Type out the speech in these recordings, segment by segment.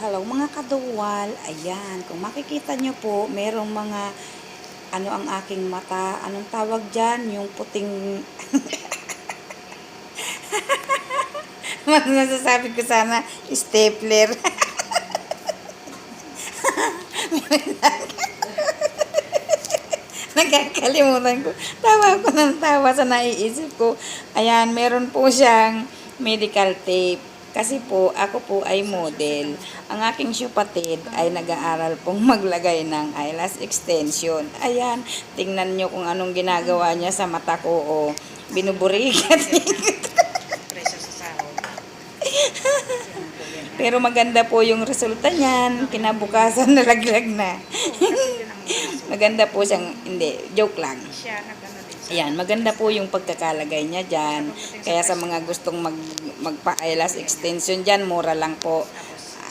Hello mga kaduwal, ayan, kung makikita nyo po, merong mga, ano ang aking mata, anong tawag dyan, yung puting, Mas masasabi ko sana, stapler. Nagkakalimutan ko. Tawa ko ng tawa sa naiisip ko. Ayan, meron po siyang medical tape. Kasi po, ako po ay model. Ang aking syupatid ay nag-aaral pong maglagay ng eyelash extension. Ayan, tingnan nyo kung anong ginagawa niya sa mata ko. O, binuburikat sahod. Pero maganda po yung resulta niyan. Kinabukasan nalaglag na. Maganda po siyang, hindi, joke lang. siya Ayan, maganda po yung pagkakalagay niya dyan. Kaya sa mga gustong mag, magpa-eyelash extension dyan, mura lang po.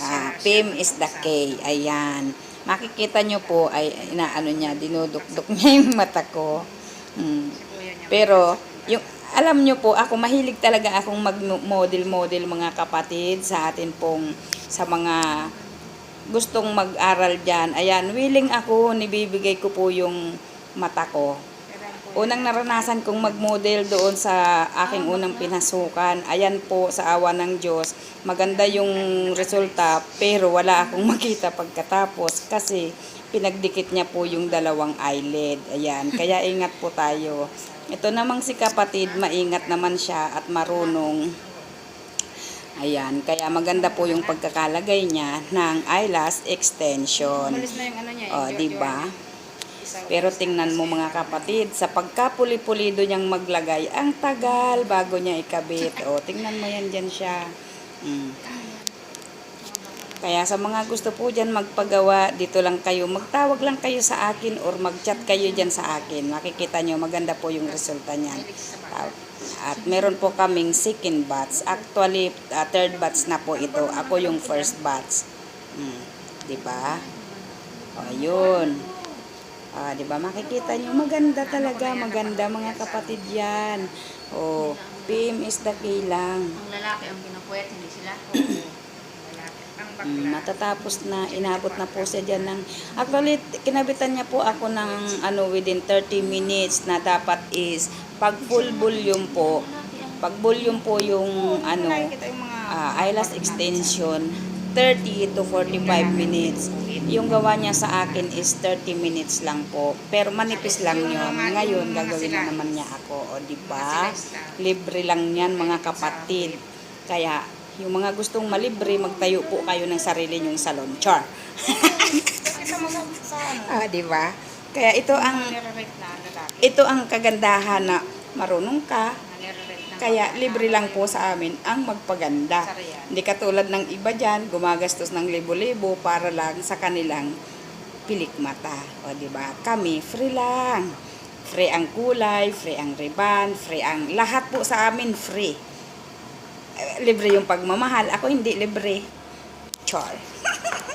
Ah, PIM is the K. Ayan. Makikita nyo po, ay inaano niya, dinudukduk niya yung mata ko. Hmm. Pero, yung, alam nyo po, ako mahilig talaga akong mag-model-model mga kapatid sa atin pong, sa mga gustong mag-aral dyan. Ayan, willing ako, nibibigay ko po yung mata ko. Unang naranasan kong mag-model doon sa aking unang pinasukan. Ayan po, sa awa ng Diyos. Maganda yung resulta, pero wala akong makita pagkatapos kasi pinagdikit niya po yung dalawang eyelid. Ayan, kaya ingat po tayo. Ito namang si kapatid, maingat naman siya at marunong. Ayan, kaya maganda po yung pagkakalagay niya ng eyelash extension. Umalis na yung ano niya. O, yung di ba? Pero tingnan mo mga kapatid, sa pagkapuli-pulido niyang maglagay, ang tagal bago niya ikabit. O, tingnan mo yan dyan siya. Mm. Kaya sa mga gusto po dyan magpagawa, dito lang kayo, magtawag lang kayo sa akin or mag-chat kayo dyan sa akin. Makikita nyo, maganda po yung resulta niyan. At meron po kaming second batch. Actually, uh, third batch na po ito. Ako yung first batch. Mm. Di ba? O, yun. Ah, 'di ba? Makikita niyo maganda talaga, maganda mga kapatid 'yan. Oh, PIM is the key lang. Ang lalaki ang pinupuyat, hindi sila. Mm, bakla. matatapos na, inabot na po siya diyan ng Actually, kinabitan niya po ako ng ano within 30 minutes na dapat is pag full volume po, pag volume po yung ano ah, eyelash extension 30 to 45 minutes. Yung gawa niya sa akin is 30 minutes lang po. Pero manipis lang yun. Ngayon, gagawin na naman niya ako. O, di ba? Libre lang yan, mga kapatid. Kaya, yung mga gustong malibre, magtayo po kayo ng sarili nyong salon. Char! Sa ano. Ah, di ba? Kaya ito ang ito ang kagandahan na marunong ka, kaya libre lang po sa amin ang magpaganda. Hindi katulad ng iba dyan, gumagastos ng libo-libo para lang sa kanilang pilik mata. O, di ba? Kami, free lang. Free ang kulay, free ang ribbon, free ang... Lahat po sa amin, free. Eh, Libre yung pagmamahal. Ako hindi libre. Char.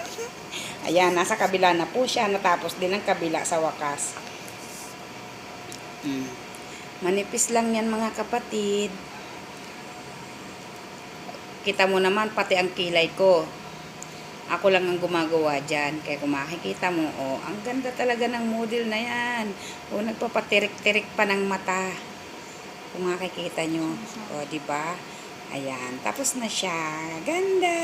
Ayan, nasa kabila na po siya. Natapos din ang kabila sa wakas. Mm. Manipis lang yan mga kapatid. Kita mo naman pati ang kilay ko. Ako lang ang gumagawa dyan. Kaya kung makikita mo, oh, ang ganda talaga ng model na yan. O, nagpapatirik-tirik pa ng mata. Kung makikita nyo. O, di ba? Ayan. Tapos na siya. Ganda!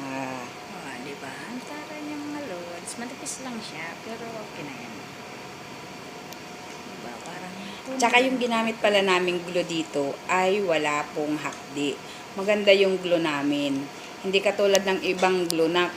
Ah, Oh, di ba? Ang tara niyang mga loads. Matipis lang siya, pero okay na yan. Tsaka yung ginamit pala naming glue dito ay wala pong hakdi. Maganda yung glue namin. Hindi katulad ng ibang glue na